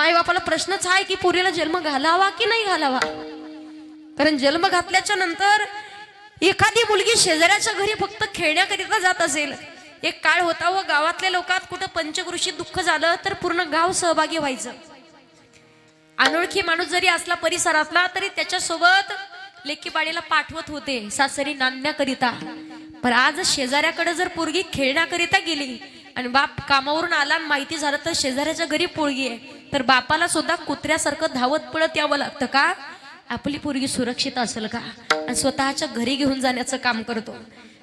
मायबापाला प्रश्नच आहे की पुरीला जन्म घालावा की नाही घालावा? कारण जन्म घातल्याच्या नंतर एखादी मुलगी शेजाऱ्याच्या घरी फक्त खेळण्याकरिता जात असेल. एक काळ होता व गावातल्या लोकात कुठं पंचकृषी दुःख झालं तर पूर्ण गाव सहभागी व्हायचं. अनोळखी माणूस जरी असला परिसरातला तरी त्याच्यासोबत लेकीबाळीला पाठवत होते सासरी नांदण्याकरिता. पण आज शेजाऱ्याकडे जर पोरगी खेळण्याकरिता गेली आणि बाप कामावरून आला माहिती झालं तर शेजाऱ्याच्या घरी पोळगी आहे. तर बापाला सुद्धा कुत्र्यासारखं धावत पळत यावं लागतं का? आपली पोरगी सुरक्षित असेल का? आणि स्वतःच्या घरी घेऊन जाण्याचं काम करतो.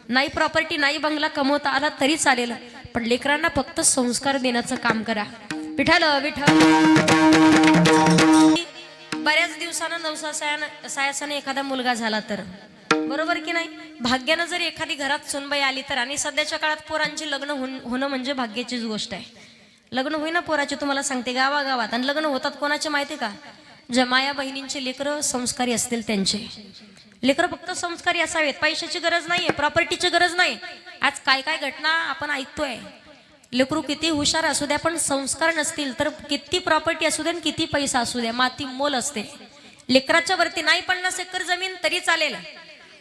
नाही प्रॉपर्टी नाही बंगला कमवता आला तरी चालेल पण लेकरांना फक्त संस्कार देण्याचं काम करा. विठाल विठाल बऱ्याच दिवसानं नवसासायानं सायासाने एखादा मुलगा झाला तर. बरोबर की नाही? भाग्यानं जर एखादी घरात सुनबाई आली तर आणि सध्याच्या काळात पोरांची लग्न होणं म्हणजे भाग्याचीच गोष्ट आहे. लग्न होईना पोराचे तुम्हाला सांगते गावागावात. आणि लग्न होतात कोणाचे माहिती का? ज्या माया बहिणींचे लेकरं संस्कारी असतील त्यांचे. लेकरं फक्त संस्कारी असावेत. पैशाची गरज नाहीये प्रॉपर्टीची गरज नाही. आज काय काय घटना आपण ऐकतोय. लेकरू किती हुशार असू द्या पण संस्कार नसतील तर किती प्रॉपर्टी असू द्या आणि किती पैसा असू द्या. माती मोल असते. लेकराच्या वरती नाही पन्नास एकर जमीन तरी चालेल.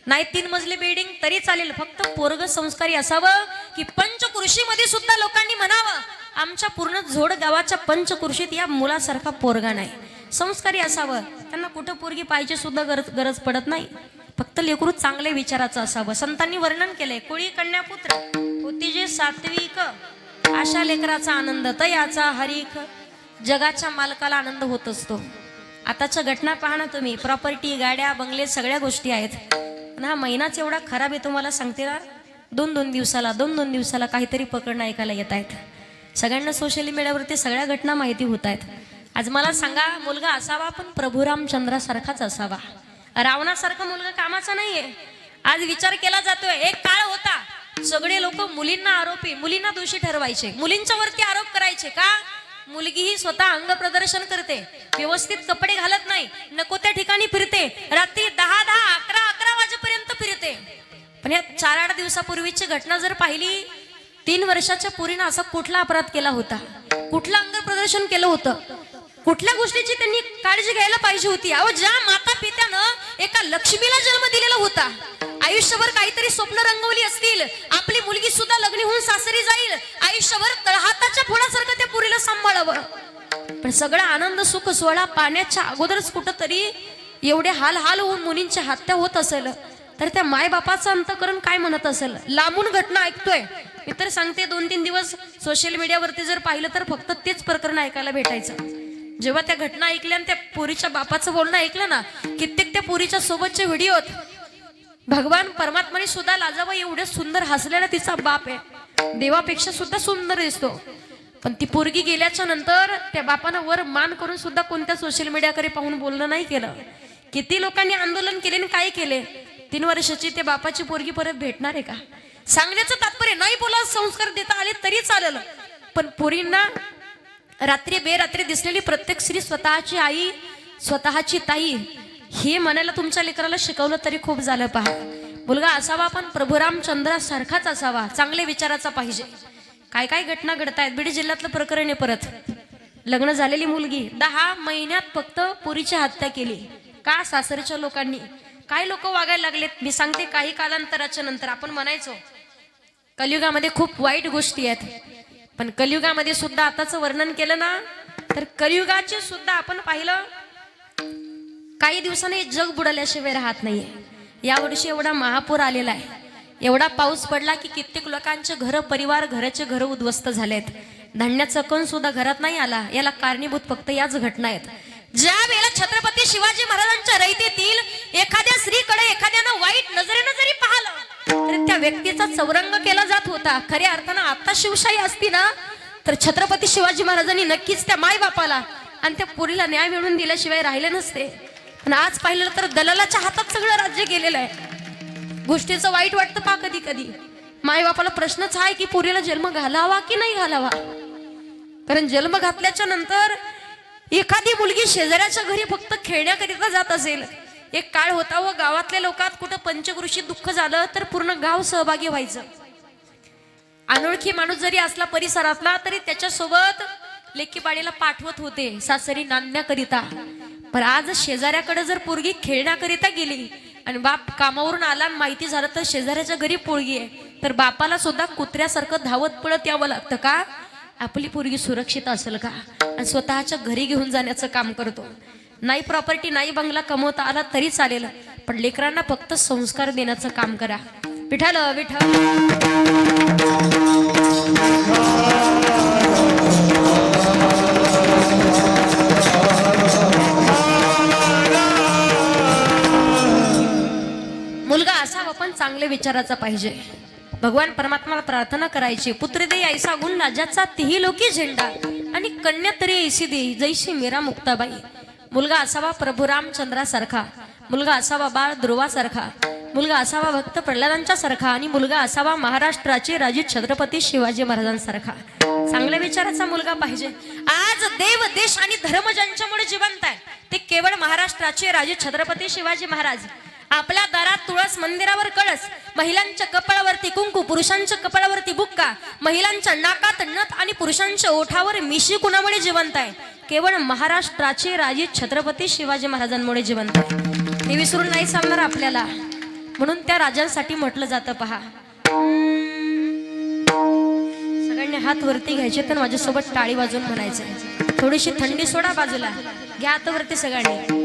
नाही तीन मजली बिल्डिंग तरी चालेल. फक्त पोरग संस्कारी असावं की पंचकृषीमध्ये सुद्धा लोकांनी म्हणावं आमच्या पूर्ण झोड गावाच्या पंचकृषीत या मुलासारखा पोरगा नाही. संस्कारी असावं. त्यांना कुठं पोरगी पाहिजे सुद्धा गरज गरज पडत नाही. फक्त लेकरू चांगले विचाराचं असावं. संतांनी वर्णन केलंय कोळी कन्यापुत्र होती जे सात्विक अशा लेकराचा आनंद तयाचा हरिक जगाच्या मालकाला आनंद होत असतो. आताच्या घटना पहा ना तुम्ही. प्रॉपर्टी गाड्या बंगले सगळ्या गोष्टी आहेत. पण हा महिनाच एवढा खराब आहे तुम्हाला सांगते ना? दोन दोन दिवसाला दोन दोन दिवसाला काहीतरी पकडणं ऐकायला येत आहेत. सगळ्यांना सोशल मीडियावरती सगळ्या घटना माहिती होत आहेत. आज मला सांगा मुलगा असावा पण प्रभू रामचंद्रासारखाच असावा. रावणासारखा मुलगा कामाचा नाहीये. आज विचार केला जातोय एक काळ होता. सगळे लोक मुलींना आरोपी मुलींना दोषी ठरवायचे. मुलींच्या वरती आरोप करायचे का? मुलगी ही स्वतः अंग प्रदर्शन करते व्यवस्थित कपडे घालत नाही नको त्या ठिकाणी फिरते. रात्री दहा दहा अकरा अकरा वाजेपर्यंत फिरते. पण या चार आठ दिवसापूर्वीची घटना जर पाहिली तीन वर्षाच्या पुरीनं असा कुठला अपराध केला होता? कुठलं अंग प्रदर्शन केलं होतं? कुठल्या गोष्टीची त्यांनी काळजी घ्यायला पाहिजे होती? अहो ज्या माता पित्यानं एका लक्ष्मीला जन्म दिलेला होता आयुष्यभर काहीतरी स्वप्न रंगवली असतील आपली मुलगी सुद्धा लग्न होऊन सासरी जाईल आयुष्यभर तळहाताच्या फोडासारखं त्या पुरीला सांभाळावं. पण सगळा आनंद सुख सोहळा पाण्याच्या अगोदरच कुठंतरी एवढे हाल हाल होऊन मुलींच्या हत्या होत असेल. तर त्या मायबापाचं अंतकरण काय म्हणत असेल? लांबून घटना ऐकतोय. मी तर सांगते दोन तीन दिवस सोशल मीडियावरती जर पाहिलं तर फक्त तेच प्रकरण ऐकायला भेटायचं. जेव्हा त्या घटना ऐकल्या आणि त्या पोरीच्या बापाचं बोलणं ऐकलं ना कित्येक त्या पोरीच्या सोबतचे व्हिडिओत भगवान परमात्माने सुद्धा लाजावं एवढे सुंदर हसलेला तिचा बाप आहे. देवापेक्षा सुद्धा सुंदर दिसतो. पण ती पोरगी गेल्याच्यानंतर त्या बापानं वर मान करून सुद्धा कोणत्या सोशल मीडियाकडे पाहून बोलणं नाही केलं. किती लोकांनी आंदोलन केले आणि काय केले? तीन वर्षाची ते बापाची पोरगी परत भेटणार आहे का? सांगण्याचं तात्पर्य नाही बोला संस्कार देता आले तरी चालेल. पण पोरींना रात्री बेरात्री दिसलेली प्रत्येक स्त्री स्वतःची आई स्वतःची ताई हे म्हणायला तुमच्या लेकराला शिकवलं तरी खूप झालं पहा. मुलगा असावा पण प्रभुरामचंद्रासारखाच असावा चांगले विचाराचा पाहिजे. काय काय घटना घडत आहेत बीड जिल्ह्यातलं प्रकरण आहे परत. लग्न झालेली मुलगी दहा महिन्यात फक्त पुरीची हत्या केली. का सासरच्या लोकांनी? काय लोक वागायला लागलेत. मी सांगते काही कालांतराच्या नंतर आपण म्हणायचो कलियुगामध्ये खूप वाईट गोष्टी आहेत. पण कलियुगामध्ये सुद्धा आताचं वर्णन केलं ना तर कलियुगाचे सुद्धा आपण पाहिलं काही दिवसांनी जग बुडाल्याशिवाय राहत नाहीये. यावर्षी एवढा महापूर आलेला आहे. एवढा पाऊस पडला की कित्येक लोकांचे घर परिवार घराचे घर उद्ध्वस्त झालेत. धान्याचा कण सुद्धा घरात नाही आला. याला कारणीभूत फक्त याच घटना आहेत. ज्या वेळेला छत्रपती शिवाजी महाराजांच्या रयतेतील एखाद्या स्त्रीकडे एखाद्यानं वाईट नजरेनं जरी पाहिलं तर त्या व्यक्तीचा चौरंग केला जात होता. खऱ्या अर्थानं आता शिवशाही असती ना तर छत्रपती शिवाजी महाराजांनी नक्कीच त्या माय बापाला आणि त्या पुरीला न्याय मिळवून दिल्याशिवाय राहिले नसते. पण आज पाहिलं तर दलालाच्या हातात सगळं राज्य गेलेलं आहे. गोष्टीचं वाईट वाटतं पा कधी कधी माय बापाला प्रश्नच आहे की पुरीला जन्म घालावा की नाही घालावा? कारण जन्म घातल्याच्या नंतर एखादी मुलगी शेजाऱ्याच्या घरी फक्त खेळण्याकरिता जात असेल एक काळ होता व गावातल्या लोकात कुठं पंचकृषी दुःख झालं तर पूर्ण गाव सहभागी व्हायचं. अनोळखी माणूस जरी असला परिसरातला तरी त्याच्यासोबत लेकीबाळीला पाठवत होते सासरी नांदण्याकरिता. पण आज शेजाऱ्याकडे जर पोरगी खेळण्याकरिता गेली आणि बाप कामावरून आला आणि माहिती झालं तर शेजाऱ्याच्या घरी पोळगी आहे तर बापाला सुद्धा कुत्र्यासारखं धावत पळत यावं लागतं का? आपली पोरगी सुरक्षित असेल का? आणि स्वतःच्या घरी घेऊन जाण्याचं काम करतो. नाही प्रॉपर्टी नाही बंगला कमवता आला तरी चालेल पण लेकरांना फक्त संस्कार देण्याचं काम करा. विठाल विठाल. मुलगा असावा पण चांगले विचाराचा पाहिजे. भगवान परमात्माला प्रार्थना करायची. पुत्र दे ऐसा गुण राजाचा तिही लोकी झेंडा. आणि कन्या तरी ऐशी दे जैशी मीरा मुक्ताबाई. मुलगा असावा प्रभू रामचंद्रासारखा. मुलगा असावा बाळ ध्रुवासारखा मुलगा असावा भक्त प्रल्हादांच्या सारखा आणि मुलगा असावा महाराष्ट्राचे राजे छत्रपती शिवाजी महाराजांसारखा. चांगल्या विचाराचा मुलगा पाहिजे. आज देव देश आणि धर्म ज्यांच्यामुळे जिवंत आहे ते केवळ महाराष्ट्राचे राजे छत्रपती शिवाजी महाराज. आपल्या दारात तुळस मंदिरावर कळस महिलांच्या कपाळावरती कुंकू पुरुषांच्या कपाळावरती बुक्का महिलांच्या नाकात नथ आणि पुरुषांच्या ओठावर मिशी कुणामुळे जिवंत आहे? केवळ महाराष्ट्राचे राजे छत्रपती शिवाजी महाराजांमुळे जिवंत आहे. हे विसरून नाही सांगणार आपल्याला. म्हणून त्या राजांसाठी म्हटलं जातं पहा. सगळ्यांनी हात वरती घ्यायचे तर माझ्यासोबत टाळी वाजून म्हणायचं थोडीशी थंडी सोडा बाजूला. घ्या हात वरती सगळ्यांनी.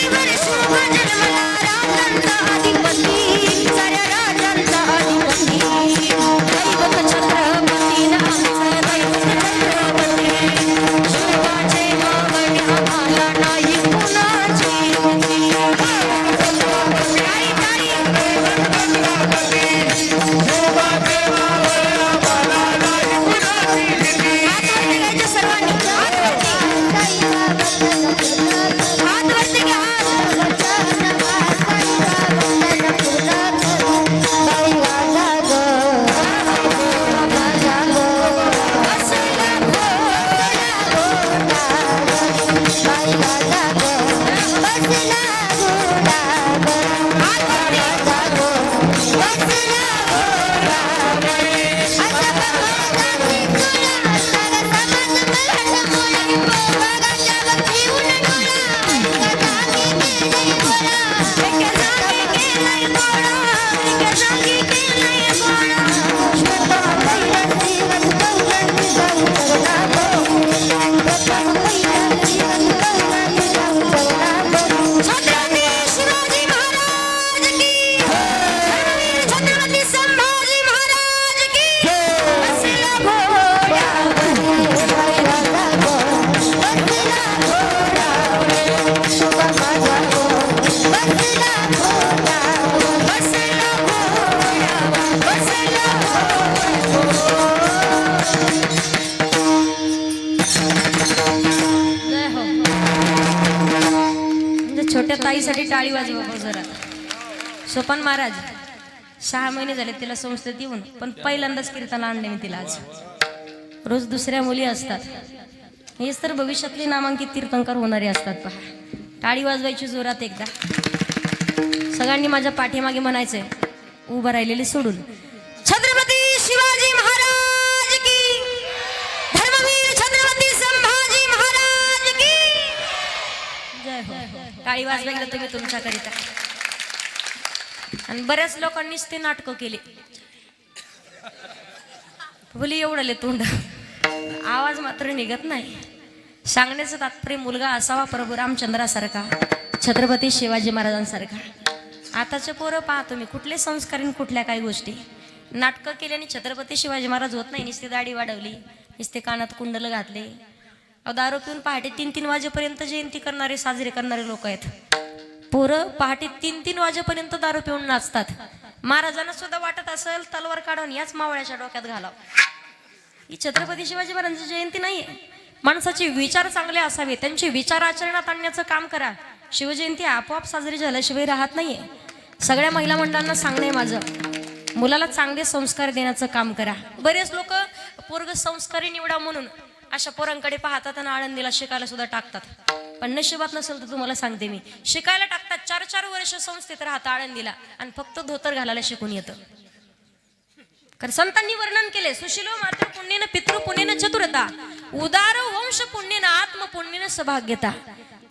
Yeah. ताईसाठी टाळी वाजवा जरा. सोपान महाराज सहा महिने झाले तिला संस्थेत येऊन पण पहिल्यांदाच कीर्तनाला आणले मी तिला आज. रोज दुसऱ्या मुली असतात. हेच तर भविष्यातले नामांकित तीर्थंकर होणारे असतात पहा. टाळी वाजवायची जोरात एकदा. सगळ्यांनी माझ्या पाठीमागे म्हणायचंय उभं राहिलेले सोडून. हो टाळी वाजवा गेलं तुम्ही तुमच्याकरिता आणि बऱ्याच लोकांनीच ते नाटकं केले. बोली एवढं तोंड. आवाज मात्र निघत नाही. सांगण्याचं तात्पर्य मुलगा असावा प्रभू रामचंद्रासारखा छत्रपती शिवाजी महाराजांसारखा. आताचे पोरं पाहा तुम्ही कुठले संस्कार कुठल्या काही गोष्टी. नाटकं केल्याने छत्रपती शिवाजी महाराज होत नाही नुसती दाढी वाढवली नुसते कानात कुंडलं घातले. दारू पिऊन पहाटे तीन तीन वाजेपर्यंत जयंती करणारे साजरे करणारे लोक आहेत. पोरं पहाटे तीन तीन वाजेपर्यंत दारू पिऊन नाचतात. महाराजांना सुद्धा वाटत असेल तलवार काढून याच मावळ्याच्या डोक्यात घालाव. ही छत्रपती शिवाजी महाराजांची जयंती नाहीये. माणसाचे विचार चांगले असावे त्यांचे विचार आचरणात आणण्याचं काम करा. शिवजयंती आपोआप साजरी झाल्याशिवाय राहत नाहीये. सगळ्या महिला मंडळांना सांगणं आहे माझं. मुलाला चांगले संस्कार देण्याचं काम करा. बरेच लोक पोरग संस्कारी निवडा म्हणून अशा पोरांकडे पाहतात आणि आळंदीला शिकायला सुद्धा टाकतात. पण नशिबात नसेल तर तुम्हाला सांगते मी. शिकायला टाकतात चार चार वर्ष संस्थेत राहतात आळंदीला आणि फक्त धोतर घालायला शिकून येतं. कारण संतांनी वर्णन केले सुशिलो मात्र पुण्यन पितृ पुण्यन चतुरता. उदार वंश पुण्यन आत्म पुण्यन सभाग्यता.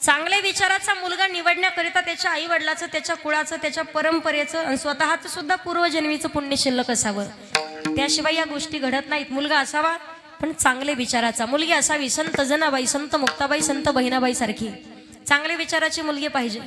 चांगल्या विचाराचा मुलगा निवडण्याकरिता त्याच्या आई वडिलाचं त्याच्या कुळाचं त्याच्या परंपरेचं आणि स्वतःचं सुद्धा पूर्वजन्मीचं पुण्य शिल्लक असावं. त्याशिवाय या गोष्टी घडत नाहीत. मुलगा असावा पण चांगले विचाराचा. मुलगी असावी संत जनाबाई संत मुक्ताबाई संत बहिणाबाई सारखी चांगले विचाराची मुलगी पाहिजे.